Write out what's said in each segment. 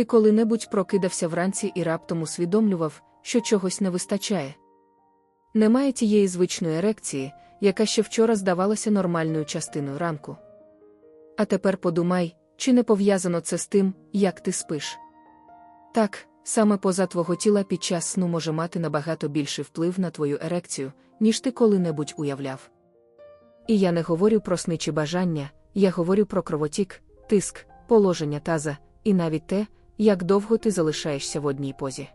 Ти коли-небудь прокидався вранці і раптом усвідомлював, що чогось не вистачає. Немає тієї звичної ерекції, яка ще вчора здавалася нормальною частиною ранку. А тепер подумай, чи не пов'язано це з тим, як ти спиш. Так, саме поза твого тіла під час сну може мати набагато більший вплив на твою ерекцію, ніж ти коли-небудь уявляв. І я не говорю про сничі бажання, я говорю про кровотік, тиск, положення таза, і навіть те, як довго ти залишаєшся в одній позі.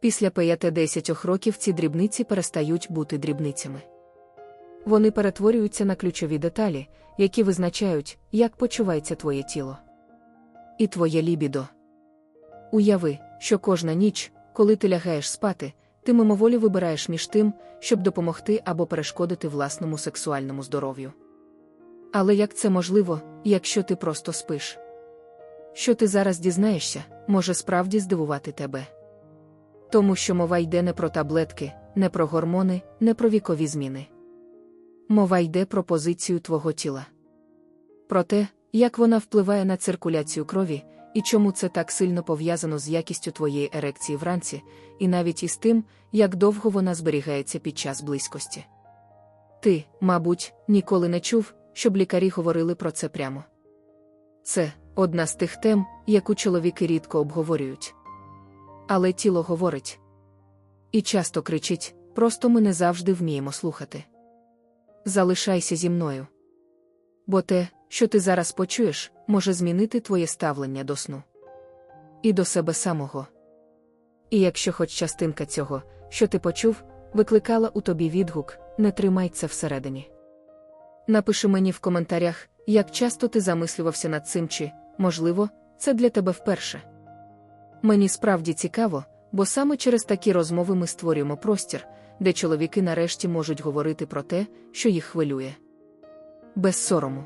Після 5-10 років ці дрібниці перестають бути дрібницями. Вони перетворюються на ключові деталі, які визначають, як почувається твоє тіло. І твоє лібідо. Уяви, що кожна ніч, коли ти лягаєш спати, ти мимоволі вибираєш між тим, щоб допомогти або перешкодити власному сексуальному здоров'ю. Але як це можливо, якщо ти просто спиш? Що ти зараз дізнаєшся, може справді здивувати тебе. Тому що мова йде не про таблетки, не про гормони, не про вікові зміни. Мова йде про позицію твого тіла. Про те, як вона впливає на циркуляцію крові, і чому це так сильно пов'язано з якістю твоєї ерекції вранці, і навіть із тим, як довго вона зберігається під час близькості. Ти, мабуть, ніколи не чув, щоб лікарі говорили про це прямо. Це одна з тих тем, яку чоловіки рідко обговорюють. Але тіло говорить і часто кричить, просто ми не завжди вміємо слухати. Залишайся зі мною. Бо те, що ти зараз почуєш, може змінити твоє ставлення до сну. І до себе самого. І якщо хоч частинка цього, що ти почув, викликала у тобі відгук, не тримай це всередині. Напиши мені в коментарях, як часто ти замислювався над цим, чи, можливо, це для тебе вперше. Мені справді цікаво, бо саме через такі розмови ми створюємо простір, де чоловіки нарешті можуть говорити про те, що їх хвилює. Без сорому,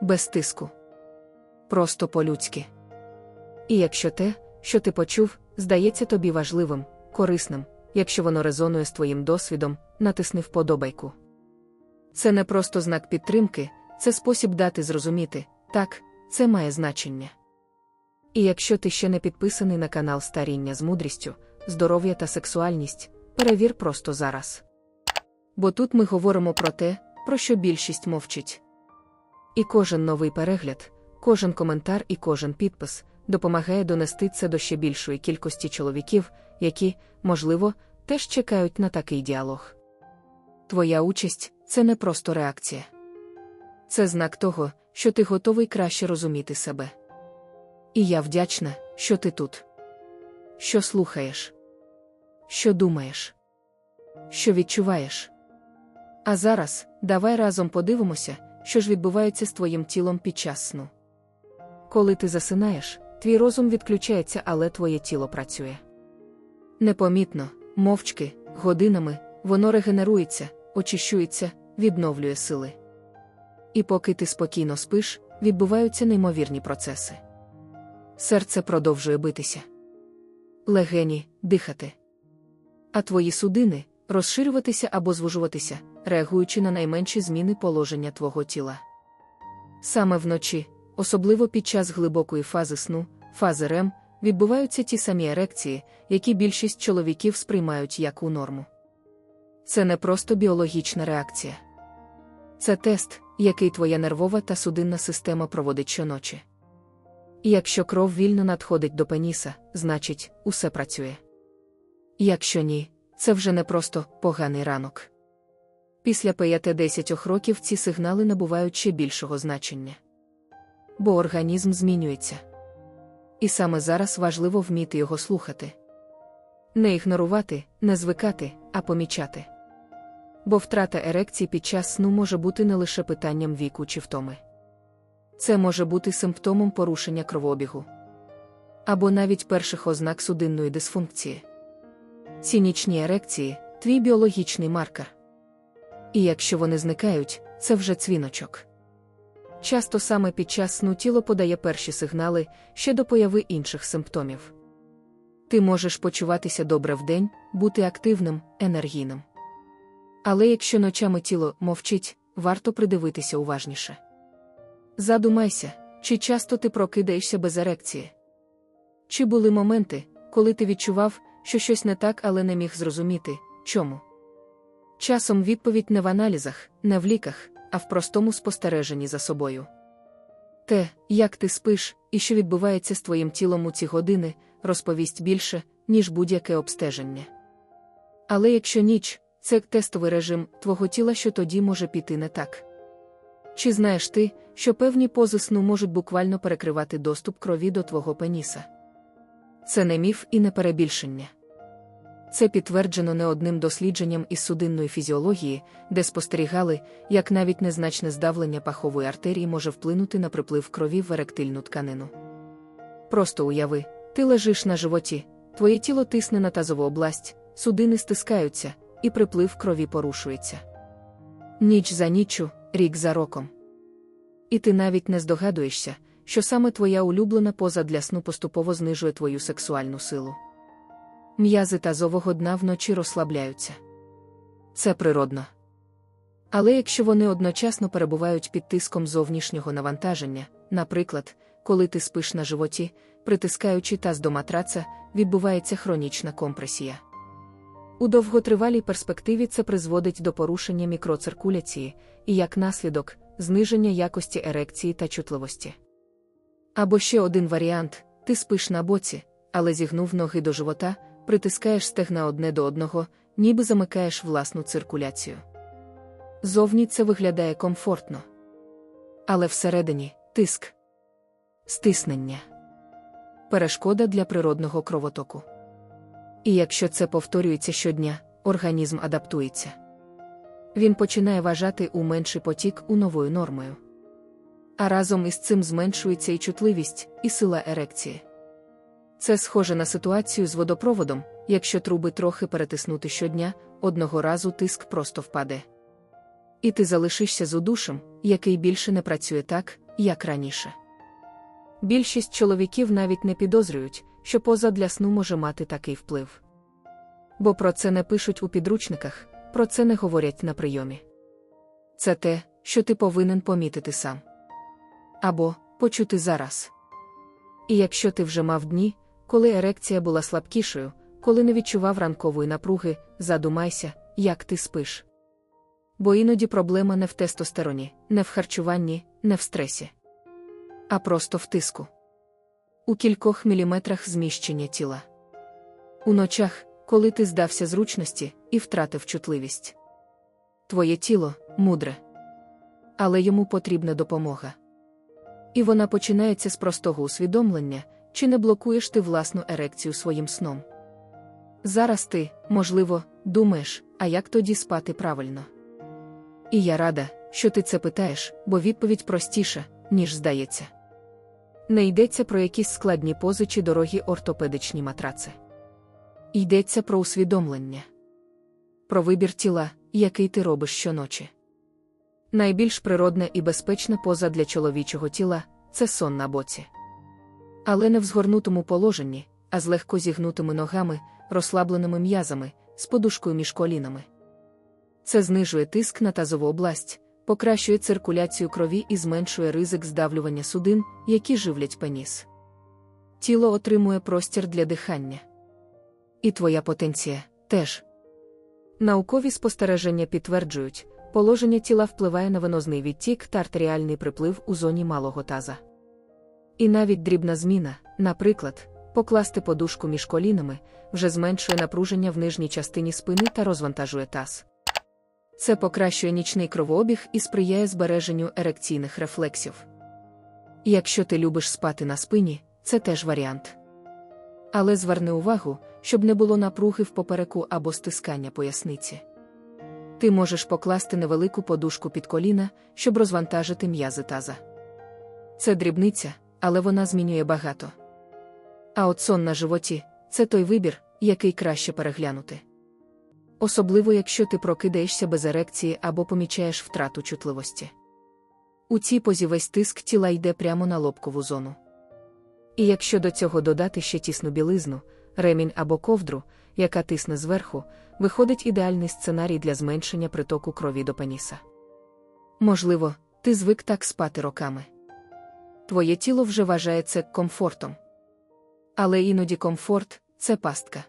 без тиску. Просто по-людськи. І якщо те, що ти почув, здається тобі важливим, корисним, якщо воно резонує з твоїм досвідом, натисни вподобайку. Це не просто знак підтримки, це спосіб дати зрозуміти так, це має значення. І якщо ти ще не підписаний на канал Старіння з мудрістю, здоров'я та сексуальність, перевір просто зараз. Бо тут ми говоримо про те, про що більшість мовчить. І кожен новий перегляд, кожен коментар і кожен підпис допомагає донести це до ще більшої кількості чоловіків, які, можливо, теж чекають на такий діалог. Твоя участь це не просто реакція. Це знак того, що ти готовий краще розуміти себе. І я вдячна, що ти тут. Що слухаєш? Що думаєш? Що відчуваєш? А зараз давай разом подивимося, що ж відбувається з твоїм тілом під час сну. Коли ти засинаєш, твій розум відключається, але твоє тіло працює. Непомітно, мовчки, годинами, воно регенерується, очищується, відновлює сили. І поки ти спокійно спиш, відбуваються неймовірні процеси. Серце продовжує битися. Легені дихати. А твої судини розширюватися або звужуватися, реагуючи на найменші зміни положення твого тіла. Саме вночі, особливо під час глибокої фази сну, фази РЕМ, відбуваються ті самі ерекції, які більшість чоловіків сприймають як у норму. Це не просто біологічна реакція. Це тест, який твоя нервова та судинна система проводить щоночі. Якщо кров вільно надходить до пеніса, значить, усе працює. Якщо ні, це вже не просто поганий ранок. Після 5-10 років ці сигнали набувають ще більшого значення. Бо організм змінюється. І саме зараз важливо вміти його слухати. Не ігнорувати, не звикати, а помічати. Бо втрата ерекції під час сну може бути не лише питанням віку чи втоми. Це може бути симптомом порушення кровообігу або навіть перших ознак судинної дисфункції. Ці нічні ерекції твій біологічний маркер. І якщо вони зникають, це вже цвіночок. Часто саме під час сну тіло подає перші сигнали ще до появи інших симптомів. Ти можеш почуватися добре вдень, бути активним, енергійним. Але якщо ночами тіло мовчить, варто придивитися уважніше. Задумайся, чи часто ти прокидаєшся без ерекції. Чи були моменти, коли ти відчував, що щось не так, але не міг зрозуміти, чому? Часом відповідь не в аналізах, не в ліках, а в простому спостереженні за собою. Те, як ти спиш і що відбувається з твоїм тілом у ці години, розповість більше, ніж будь-яке обстеження. Але якщо ніч, це тестовий режим твого тіла, що тоді може піти не так. Чи знаєш ти, що певні пози сну можуть буквально перекривати доступ крові до твого пеніса? Це не міф і не перебільшення. Це підтверджено не одним дослідженням із судинної фізіології, де спостерігали, як навіть незначне здавлення пахової артерії може вплинути на приплив крові в еректильну тканину. Просто уяви, ти лежиш на животі, твоє тіло тисне на тазову область, судини стискаються, і приплив крові порушується. Ніч за ніччю, рік за роком. І ти навіть не здогадуєшся, що саме твоя улюблена поза для сну поступово знижує твою сексуальну силу. М'язи тазового дна вночі розслабляються. Це природно. Але якщо вони одночасно перебувають під тиском зовнішнього навантаження, наприклад, коли ти спиш на животі, притискаючи таз до матраца, відбувається хронічна компресія. У довготривалій перспективі це призводить до порушення мікроциркуляції і, як наслідок, зниження якості ерекції та чутливості. Або ще один варіант ти спиш на боці, але зігнув ноги до живота, притискаєш стегна одне до одного, ніби замикаєш власну циркуляцію. Зовні це виглядає комфортно. Але всередині тиск, стиснення, перешкода для природного кровотоку. І якщо це повторюється щодня, організм адаптується. Він починає вважати у менший потік у новою нормою. А разом із цим зменшується і чутливість, і сила ерекції. Це схоже на ситуацію з водопроводом, якщо труби трохи перетиснути щодня, одного разу тиск просто впаде. І ти залишишся з удушем, який більше не працює так, як раніше. Більшість чоловіків навіть не підозрюють, що поза для сну може мати такий вплив. Бо про це не пишуть у підручниках, про це не говорять на прийомі. Це те, що ти повинен помітити сам. Або почути зараз. І якщо ти вже мав дні, коли ерекція була слабкішою, коли не відчував ранкової напруги, задумайся, як ти спиш. Бо іноді проблема не в тестостероні, не в харчуванні, не в стресі, а просто в тиску. У кількох міліметрах зміщення тіла. У ночах, коли ти здався зручності і втратив чутливість. Твоє тіло мудре. Але йому потрібна допомога. І вона починається з простого усвідомлення, чи не блокуєш ти власну ерекцію своїм сном. Зараз ти, можливо, думаєш, а як тоді спати правильно. І я рада, що ти це питаєш, бо відповідь простіша, ніж здається. Не йдеться про якісь складні пози чи дорогі ортопедичні матраци. Йдеться про усвідомлення, про вибір тіла, який ти робиш щоночі. Найбільш природна і безпечна поза для чоловічого тіла це сон на боці. Але не в згорнутому положенні, а з легко зігнутими ногами, розслабленими м'язами, з подушкою між колінами. Це знижує тиск на тазову область, покращує циркуляцію крові і зменшує ризик здавлювання судин, які живлять пеніс. Тіло отримує простір для дихання. І твоя потенція теж. Наукові спостереження підтверджують, положення тіла впливає на венозний відтік та артеріальний приплив у зоні малого таза. І навіть дрібна зміна, наприклад, покласти подушку між колінами, вже зменшує напруження в нижній частині спини та розвантажує таз. Це покращує нічний кровообіг і сприяє збереженню ерекційних рефлексів. Якщо ти любиш спати на спині, це теж варіант. Але зверни увагу, щоб не було напруги в попереку або стискання поясниці. Ти можеш покласти невелику подушку під коліна, щоб розвантажити м'язи таза. Це дрібниця, але вона змінює багато. А от сон на животі це той вибір, який краще переглянути. Особливо, якщо ти прокидаєшся без ерекції або помічаєш втрату чутливості. У цій позі весь тиск тіла йде прямо на лобкову зону. І якщо до цього додати ще тісну білизну, ремінь або ковдру, яка тисне зверху, виходить ідеальний сценарій для зменшення притоку крові до пеніса. Можливо, ти звик так спати роками. Твоє тіло вже вважає це комфортом. Але іноді комфорт це пастка.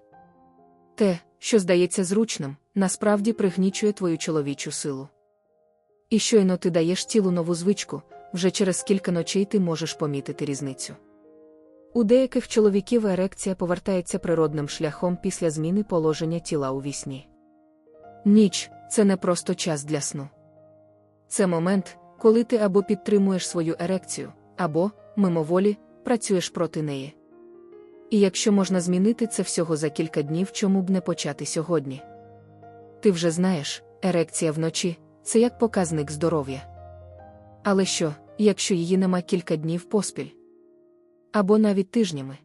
Те, що здається зручним, насправді пригнічує твою чоловічу силу. І щойно ти даєш тілу нову звичку, вже через кілька ночей ти можеш помітити різницю. У деяких чоловіків ерекція повертається природним шляхом після зміни положення тіла у вісні. Ніч це не просто час для сну. Це момент, коли ти або підтримуєш свою ерекцію, або, мимоволі, працюєш проти неї. І якщо можна змінити це всього за кілька днів, чому б не почати сьогодні? Ти вже знаєш, ерекція вночі це як показник здоров'я. Але що, якщо її нема кілька днів поспіль? Або навіть тижнями?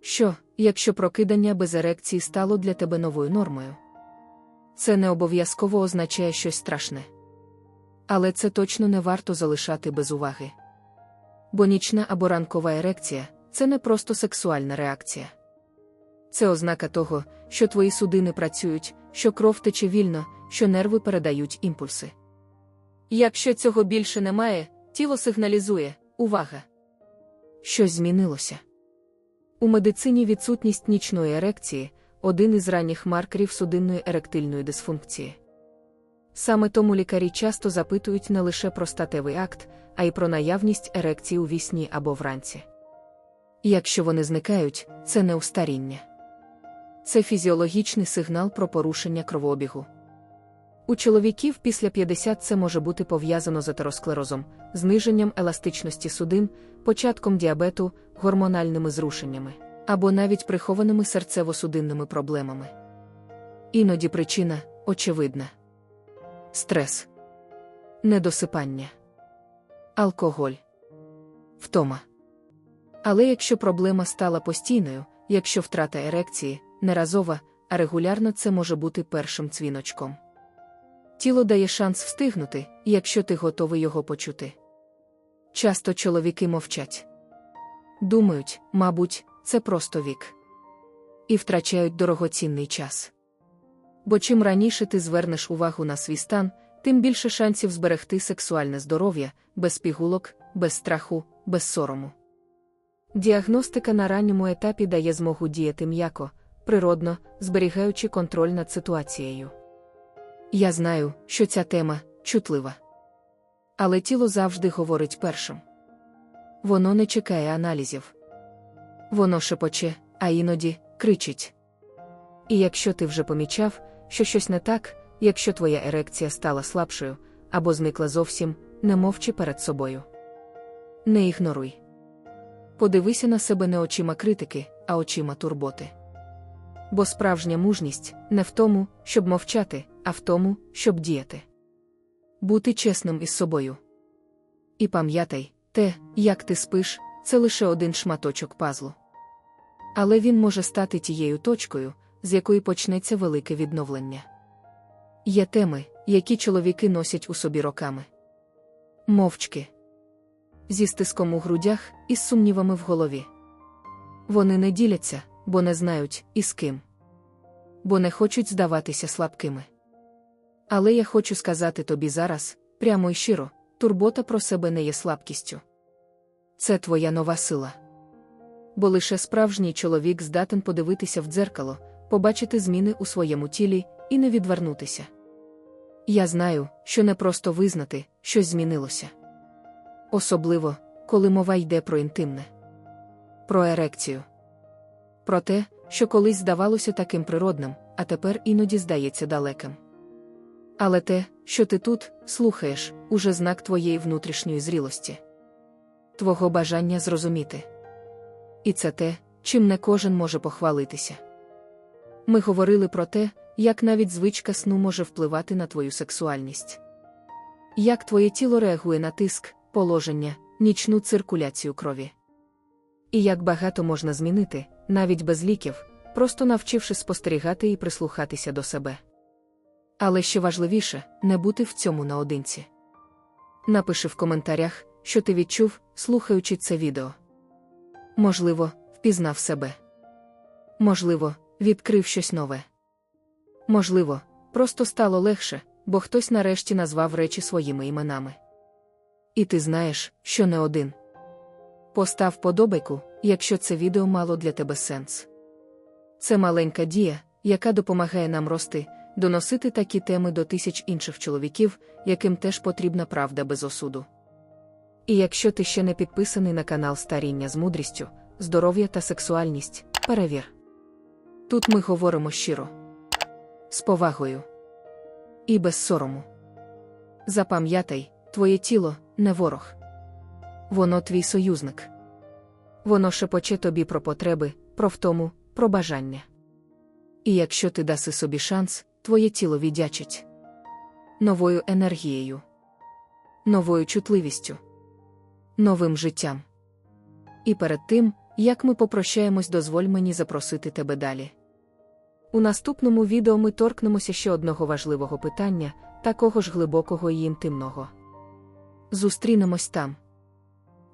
Що, якщо прокидання без ерекції стало для тебе новою нормою? Це не обов'язково означає щось страшне. Але це точно не варто залишати без уваги. Бо нічна або ранкова ерекція це не просто сексуальна реакція. Це ознака того, що твої судини працюють, що кров тече вільно, що нерви передають імпульси. Якщо цього більше немає, тіло сигналізує увага. Щось змінилося. У медицині відсутність нічної ерекції один із ранніх маркерів судинної еректильної дисфункції. Саме тому лікарі часто запитують не лише про статевий акт, а й про наявність ерекції у вісні або вранці. Якщо вони зникають, це не устаріння. Це фізіологічний сигнал про порушення кровообігу. У чоловіків після 50 це може бути пов'язано з атеросклерозом, зниженням еластичності судин, початком діабету, гормональними зрушеннями або навіть прихованими серцево-судинними проблемами. Іноді причина очевидна: стрес, недосипання, алкоголь, втома. Але якщо проблема стала постійною, якщо втрата ерекції не разова, а регулярно це може бути першим цвіночком. Тіло дає шанс встигнути, якщо ти готовий його почути. Часто чоловіки мовчать. Думають, мабуть, це просто вік. І втрачають дорогоцінний час. Бо чим раніше ти звернеш увагу на свій стан, тим більше шансів зберегти сексуальне здоров'я, без пігулок, без страху, без сорому. Діагностика на ранньому етапі дає змогу діяти м'яко, природно, зберігаючи контроль над ситуацією. Я знаю, що ця тема чутлива. Але тіло завжди говорить першим. Воно не чекає аналізів. Воно шепоче, а іноді кричить. І якщо ти вже помічав, що щось не так, якщо твоя ерекція стала слабшою або зникла зовсім, не мовчи перед собою. Не ігноруй. Подивися на себе не очима критики, а очима турботи. Бо справжня мужність не в тому, щоб мовчати, а в тому, щоб діяти. Бути чесним із собою. І пам'ятай, те, як ти спиш, це лише один шматочок пазлу. Але він може стати тією точкою, з якої почнеться велике відновлення. Є теми, які чоловіки носять у собі роками. Мовчки. Зі стиском у грудях і з сумнівами в голові. Вони не діляться, бо не знають, із ким. Бо не хочуть здаватися слабкими. Але я хочу сказати тобі зараз, прямо і щиро, турбота про себе не є слабкістю. Це твоя нова сила. Бо лише справжній чоловік здатен подивитися в дзеркало, побачити зміни у своєму тілі і не відвернутися. Я знаю, що не просто визнати, щось змінилося. Особливо, коли мова йде про інтимне, про ерекцію, про те, що колись здавалося таким природним, а тепер іноді здається далеким. Але те, що ти тут слухаєш, уже знак твоєї внутрішньої зрілості, твого бажання зрозуміти. І це те, чим не кожен може похвалитися. Ми говорили про те, як навіть звичка сну може впливати на твою сексуальність. Як твоє тіло реагує на тиск, положення, нічну циркуляцію крові. І як багато можна змінити, навіть без ліків, просто навчивши спостерігати і прислухатися до себе. Але ще важливіше не бути в цьому наодинці. Напиши в коментарях, що ти відчув, слухаючи це відео. Можливо, впізнав себе. Можливо, відкрив щось нове. Можливо, просто стало легше, бо хтось нарешті назвав речі своїми іменами. І ти знаєш, що не один. Постав подобайку, якщо це відео мало для тебе сенс. Це маленька дія, яка допомагає нам рости, доносити такі теми до тисяч інших чоловіків, яким теж потрібна правда без осуду. І якщо ти ще не підписаний на канал Старіння з мудрістю, здоров'я та сексуальність, перевір. Тут ми говоримо щиро, з повагою і без сорому. Запам'ятай, твоє тіло не ворог. Воно твій союзник. Воно шепоче тобі про потреби, про втому, про бажання. І якщо ти даси собі шанс, твоє тіло віддячить новою енергією, новою чутливістю, новим життям. І перед тим, як ми попрощаємось, дозволь мені запросити тебе далі. У наступному відео ми торкнемося ще одного важливого питання, такого ж глибокого і інтимного. Зустрінемось там.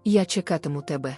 Я чекатиму тебе.